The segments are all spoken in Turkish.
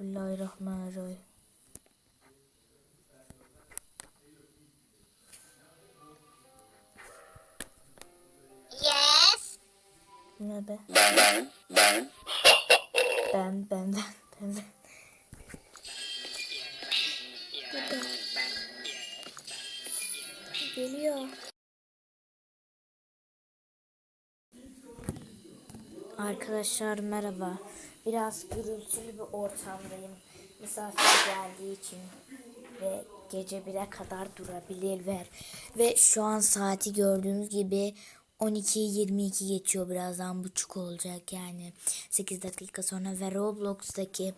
Bismillahirrahmanirrahim. Yes. Ne be? Ben, ben, ben. Ben ben ben ben ben. Geliyor. Arkadaşlar merhaba. Biraz gürültülü bir ortamdayım. Misafir geldiği için ve gece 1'e kadar durabilirler. Ve şu an saati gördüğünüz gibi 12.22 geçiyor birazdan buçuk olacak yani 8 dakika sonra ve Roblox'taki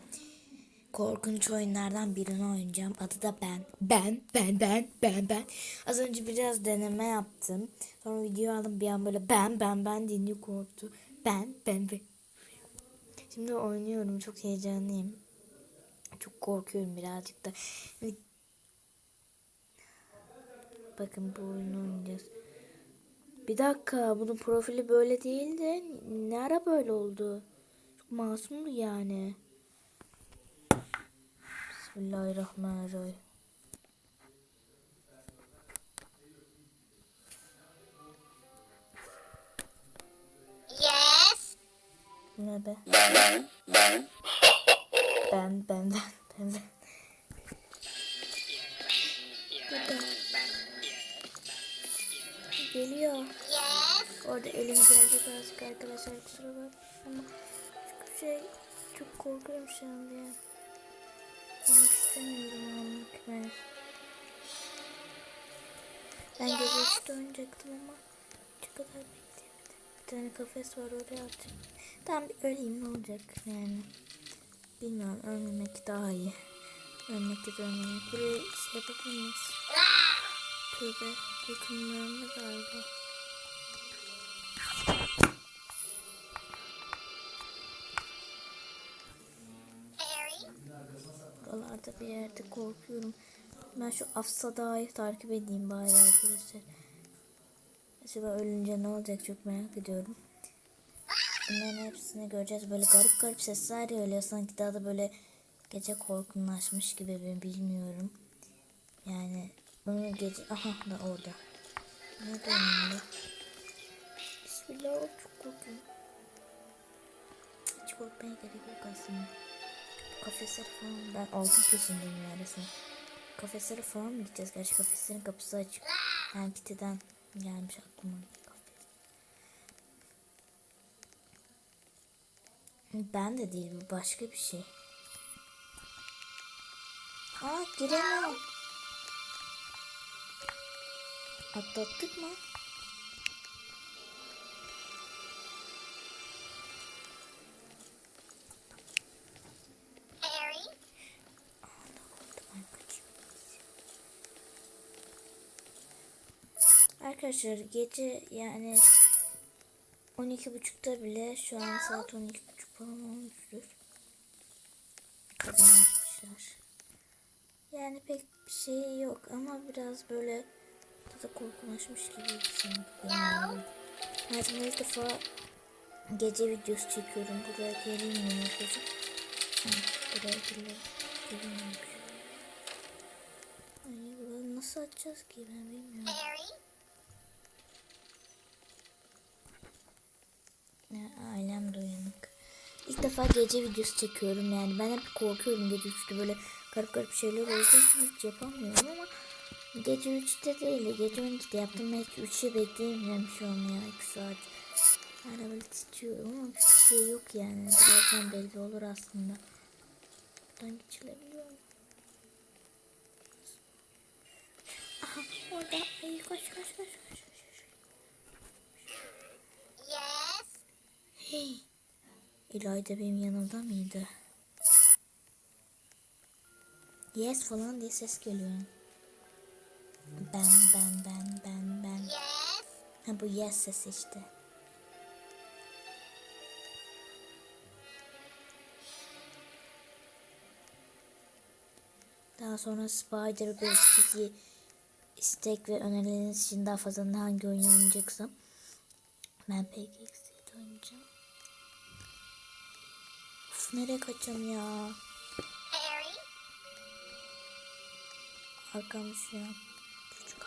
korkunç oyunlardan birini oynayacağım. Adı da ben. Ben, ben, ben, ben, ben. Az önce biraz deneme yaptım. Sonra video aldım bir an böyle ben, ben, ben dinliyor korktu. Ben, ben, ben. Şimdi oynuyorum. Çok heyecanlıyım. Çok korkuyorum birazcık da. Bakın bu oyunu oynayacağız. Bir dakika bunun profili böyle değildi. Ne ara böyle oldu? Çok masumdu yani. Bismillahirrahmanirrahim. Ne be? Ben, ben, ben. Ben ben ben ben ben. Geliyor. Yes. Orada elim gelecek azıcık arkadaşlar kusura bak. Ama çok şey çok korkuyorum şu an diye. Olmak istemiyorum olmak ben. Ben gece üçte oynayacaktım ama şu kadar tane kafes var oraya atacağım. Tamam bir öleyim ne olacak yani. Bilmiyorum ölmemek daha iyi. Ölmek da ölmemek. Buraya şey yapabilir miyiz? Tövbe yakınlarında galiba. Buralarda bir yerde korkuyorum. Ben şu Afsada'yı takip edeyim bari arkadaşlar. Acaba ölünce ne olacak çok merak ediyorum. Bunların hepsini göreceğiz. Böyle garip garip sesler geliyor. Sanki daha da böyle gece korkunlaşmış gibi ben bilmiyorum. Yani bunu gece... Aha da orada. Ne dönüyor? Bismillah çok korkuyorum. Hiç korkmaya gerek yok aslında. Kafesleri falan ben altın peşindeyim ya resmen. Kafeslere falan mı gideceğiz? Gerçi kafeslerin kapısı açık. Yani kiteden gelmiş aklıma. Ben de değil bu başka bir şey. Aa giremiyorum. Atlattık mı? Arkadaşlar gece yani 12.30'da bile şu an saat 12.30 falan olmuştur. Kadın yapmışlar. Yani pek bir şey yok ama biraz böyle tadı korkunlaşmış gibi sanki. Hayatımda ilk defa gece videosu çekiyorum. Buraya geleyim mi arkadaşlar? Ha, buraya geleyim. Geleyim Ay bunu nasıl açacağız ki ben bilmiyorum. Defa gece videosu çekiyorum yani ben hep korkuyorum gece 3'te böyle garip garip şeyler olduğu için hiç yapamıyorum ama gece 3'te değil gece 12'de yaptım hiç 3'e bekleyemiyorum şu an ya 2 saat. Hala böyle titriyorum ama bir şey yok yani zaten belli olur aslında. Buradan geçilebiliyor mu? Aha orada ay koş koş koş koş. koş. Yes. Hey. İlayda benim yanımda mıydı? Yes falan diye ses geliyor. Ben ben ben ben ben. Yes. Ha bu yes sesi işte. Daha sonra Spider çizgi istek ve önerileriniz için daha fazla hangi oyun oynayacaksam ben PKX'de oynayacağım. Nereye kaçacağım ya? Arkamız ya. Çocuk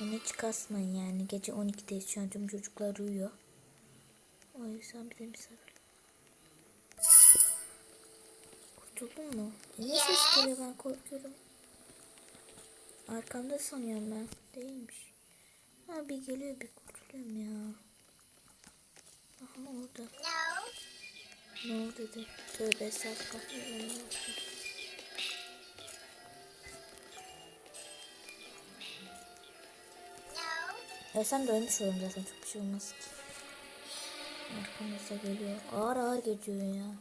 Onu hiç yani. Gece 12'deyiz şu an tüm çocuklar uyuyor. O yüzden bir de bir sarıl. Kurtuldun mu? Niye ses geliyor ben korkuyorum. Arkamda sanıyorum ben. Değilmiş. Ha bir geliyor bir kurtuluyorum ya. Orada. No. Ne oldu dedi. Tövbe estağfurullah. Sen de ölmüş olun zaten çok bir şey olmaz ki. Arkamızda geliyor. Ağır ağır geçiyor ya.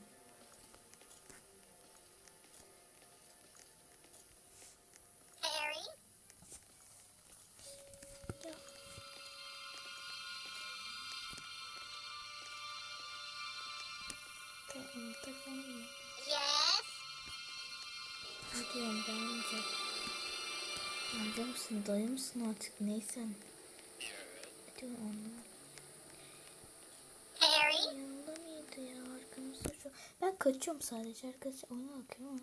Yes. Ne diyorum ben amca? Amca mısın dayı mısın artık neysen. Ne diyorsun anlamadım. Harry. Yanında mıydı ya arkamızda şu. Ben kaçıyorum sadece arkadaşlar ona bakıyorum ama.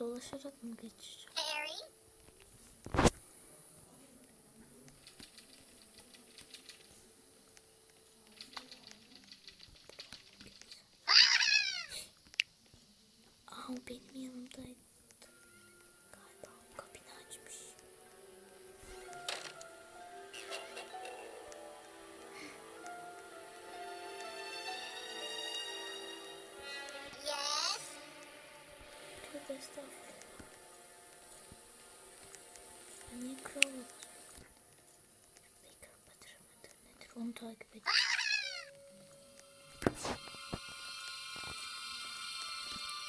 Ben böyle dolaşarak mı geçeceğim? Aa benim yanımdaydı. Ben niye kral Badır mıdır nedir? Onu takip et.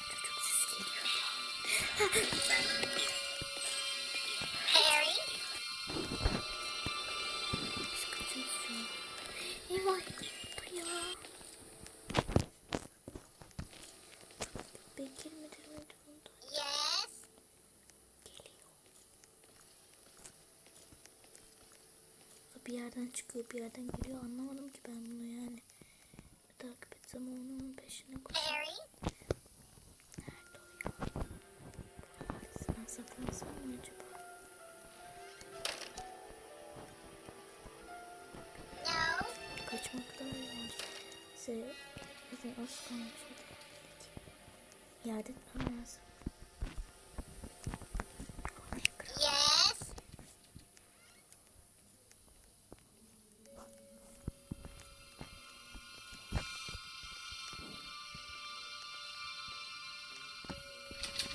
Çocuk sesi geliyor Bir yerden çıkıyor bir yerden geliyor anlamadım ki ben bunu yani. Bir takip etsem onu onun peşine koşarım. Harry. Nerede o ya? Ben saklansam mı acaba? No. Kaçmak daha iyi olacak. Size zaten az kalmış hadi. Yardım etmem lazım.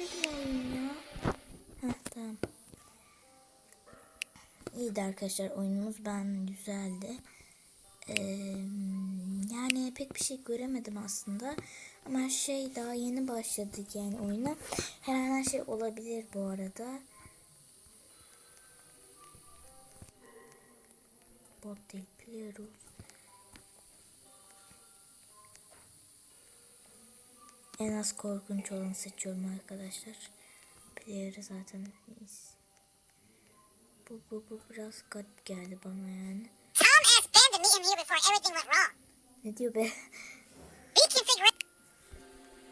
Oyun ya? Heh tamam. İyiydi arkadaşlar oyunumuz ben güzeldi. Ee, yani pek bir şey göremedim aslında. Ama şey daha yeni başladık yani oyuna. Her an her şey olabilir bu arada. Bot değil player En az korkunç olanı seçiyorum arkadaşlar. Player'ı zaten iyiyiz. Bu, bu, bu biraz garip geldi bana yani. Tom asked Ben to meet him here before everything went wrong. Ne diyor be?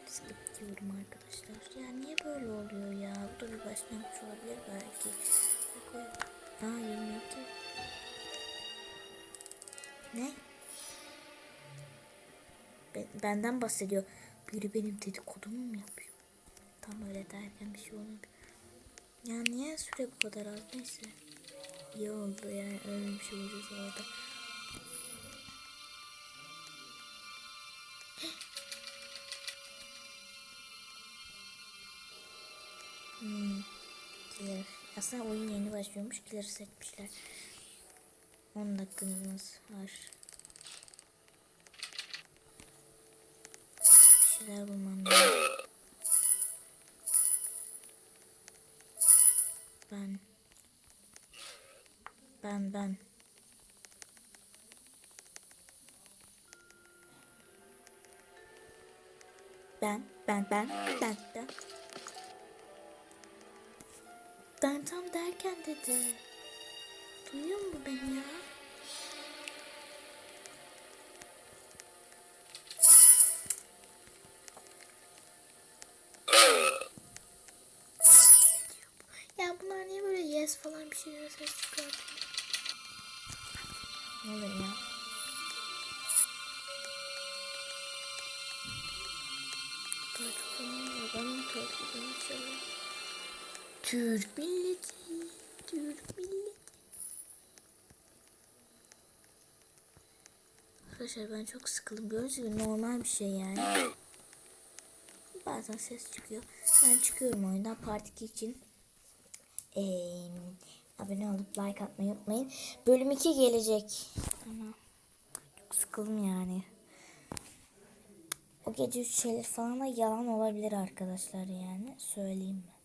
Skip diyorum arkadaşlar. Ya niye böyle oluyor ya? Bu da bir başlangıç olabilir belki. Aa 22. Ne? Ben, benden bahsediyor. Biri benim dedikodumu mu yapıyor? Tam öyle derken bir şey olmuyor. Ya niye süre bu kadar az? Neyse. İyi oldu yani öyle bir şey olacağız orada. Hmm. Killer. Aslında oyun yeni başlıyormuş. Killer'ı seçmişler. 10 dakikamız var. Bir şeyler bulmam. Ben. Ben ben. Ben, ben, ben, ben, ben. Ben tam derken dedi. Duyuyor mu beni? Ya falan bir şeyler ses çıkartıyor? Ne oluyor ya? Var. Ben mi inşallah? Türk milleti, Türk milleti. Arkadaşlar ben çok sıkıldım. Gördüğünüz gibi normal bir şey yani. Bazen ses çıkıyor. Ben çıkıyorum oyundan part 2 için. Ee, abone olup like atmayı unutmayın. Bölüm 2 gelecek. Ama çok sıkıldım yani. O gece üç şeyler falan da yalan olabilir arkadaşlar yani. Söyleyeyim mi?